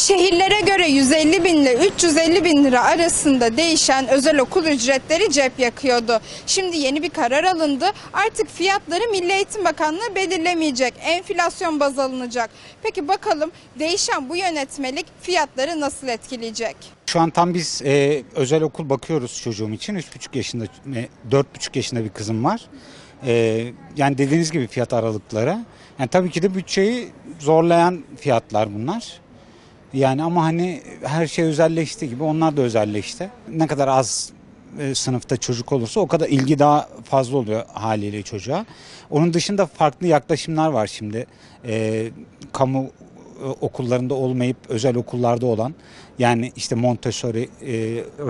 Şehirlere göre 150 bin ile 350 bin lira arasında değişen özel okul ücretleri cep yakıyordu. Şimdi yeni bir karar alındı. Artık fiyatları Milli Eğitim Bakanlığı belirlemeyecek. Enflasyon baz alınacak. Peki bakalım değişen bu yönetmelik fiyatları nasıl etkileyecek? Şu an tam biz e, özel okul bakıyoruz çocuğum için. 3,5 yaşında, e, 4,5 yaşında bir kızım var. E, yani dediğiniz gibi fiyat aralıkları. Yani tabii ki de bütçeyi zorlayan fiyatlar bunlar. Yani ama hani her şey özelleşti gibi onlar da özelleşti. Ne kadar az e, sınıfta çocuk olursa o kadar ilgi daha fazla oluyor haliyle çocuğa. Onun dışında farklı yaklaşımlar var şimdi. E, kamu e, okullarında olmayıp özel okullarda olan yani işte Montessori, e,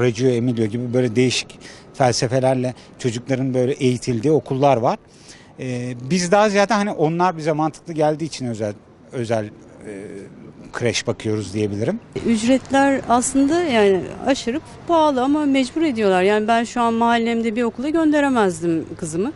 Reggio Emilia gibi böyle değişik felsefelerle çocukların böyle eğitildiği okullar var. E, biz daha ziyade hani onlar bize mantıklı geldiği için özel özel e, kreş bakıyoruz diyebilirim. Ücretler aslında yani aşırı pahalı ama mecbur ediyorlar. Yani ben şu an mahallemde bir okula gönderemezdim kızımı.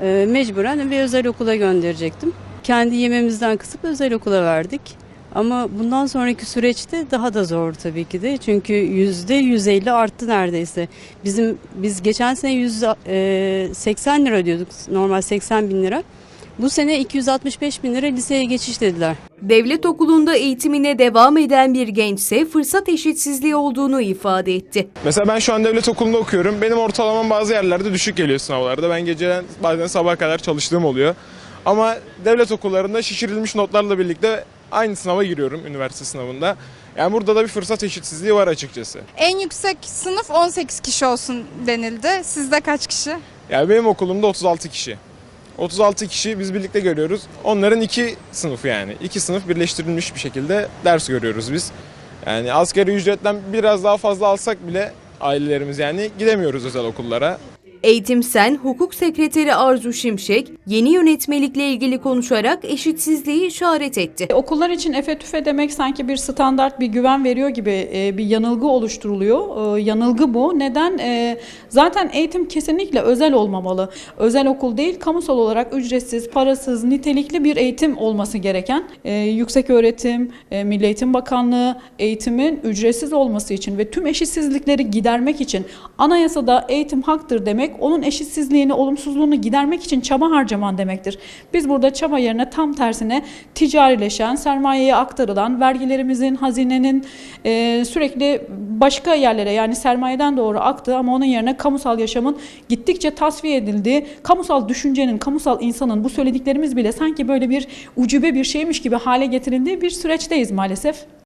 Ee, mecburen bir özel okula gönderecektim. Kendi yememizden kısıp özel okula verdik. Ama bundan sonraki süreçte daha da zor tabii ki de. Çünkü yüzde 150 arttı neredeyse. Bizim biz geçen sene 180 lira ödüyorduk. Normal 80 bin lira. Bu sene 265 bin lira liseye geçiş dediler. Devlet okulunda eğitimine devam eden bir gençse fırsat eşitsizliği olduğunu ifade etti. Mesela ben şu an devlet okulunda okuyorum. Benim ortalamam bazı yerlerde düşük geliyor sınavlarda. Ben geceden bazen sabaha kadar çalıştığım oluyor. Ama devlet okullarında şişirilmiş notlarla birlikte aynı sınava giriyorum üniversite sınavında. Yani burada da bir fırsat eşitsizliği var açıkçası. En yüksek sınıf 18 kişi olsun denildi. Sizde kaç kişi? Yani benim okulumda 36 kişi. 36 kişi biz birlikte görüyoruz. Onların iki sınıfı yani. iki sınıf birleştirilmiş bir şekilde ders görüyoruz biz. Yani asgari ücretten biraz daha fazla alsak bile ailelerimiz yani gidemiyoruz özel okullara. Eğitim Sen Hukuk Sekreteri Arzu Şimşek yeni yönetmelikle ilgili konuşarak eşitsizliği işaret etti. Okullar için efe tüfe demek sanki bir standart bir güven veriyor gibi e, bir yanılgı oluşturuluyor. E, Yanılgı bu. Neden? E, Zaten eğitim kesinlikle özel olmamalı. Özel okul değil, kamusal olarak ücretsiz, parasız, nitelikli bir eğitim olması gereken. Yüksek öğretim, Milli Eğitim Bakanlığı eğitimin ücretsiz olması için ve tüm eşitsizlikleri gidermek için anayasada eğitim haktır demek, onun eşitsizliğini, olumsuzluğunu gidermek için çaba harcaman demektir. Biz burada çaba yerine tam tersine ticarileşen, sermayeye aktarılan, vergilerimizin, hazinenin e, sürekli başka yerlere yani sermayeden doğru aktığı ama onun yerine kamusal yaşamın gittikçe tasfiye edildiği, kamusal düşüncenin, kamusal insanın bu söylediklerimiz bile sanki böyle bir ucube bir şeymiş gibi hale getirildiği bir süreçteyiz maalesef.